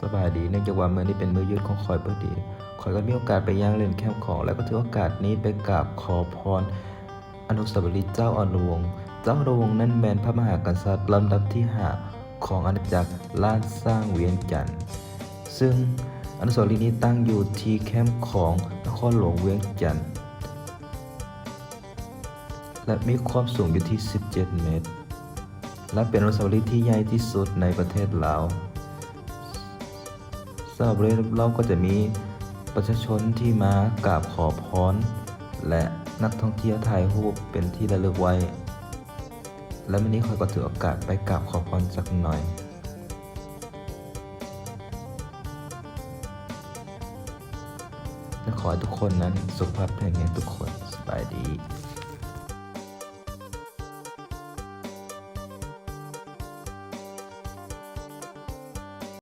สบายดีเนื่องจากว่าเมื่อนี้เป็นมือยืดของคอยพอดีคอยก็มีโอกาสไปย่างเล่นแคมป์ของ แล้วก็ถือโอกาสนี้ไปกราบขอพร อนุสาวรีย์เจ้าอนุวงศ์เจ้าอนุวงศ์นั้นแมนพระมหากษัตริย์ลำดับที่ห้าของอาณาจักรล้านสร้างเวียงจันทร์ซึ่งอนุสาวรีย์นี้ตั้งอยู่ที่แคมป์ของนครหลวงเวียงจันทร์และมีความสูงอยู่ที่ 17 เมตร และเป็นอนุสาวรีย์ที่ใหญ่ที่สุดในประเทศลาวำหรับเรื่องเราก็จะมีประชาชนที่มากราบขอพรและนักท่องเที่ยวถ่ายรูปเป็นที่ระลึกไว้ และวันนี้คอยก็ถือโอกาสไปกราบขอพรสักหน่อยและขอให้ทุกคนนั้นสุขภาพแข็งแรงทุกคนสบายดี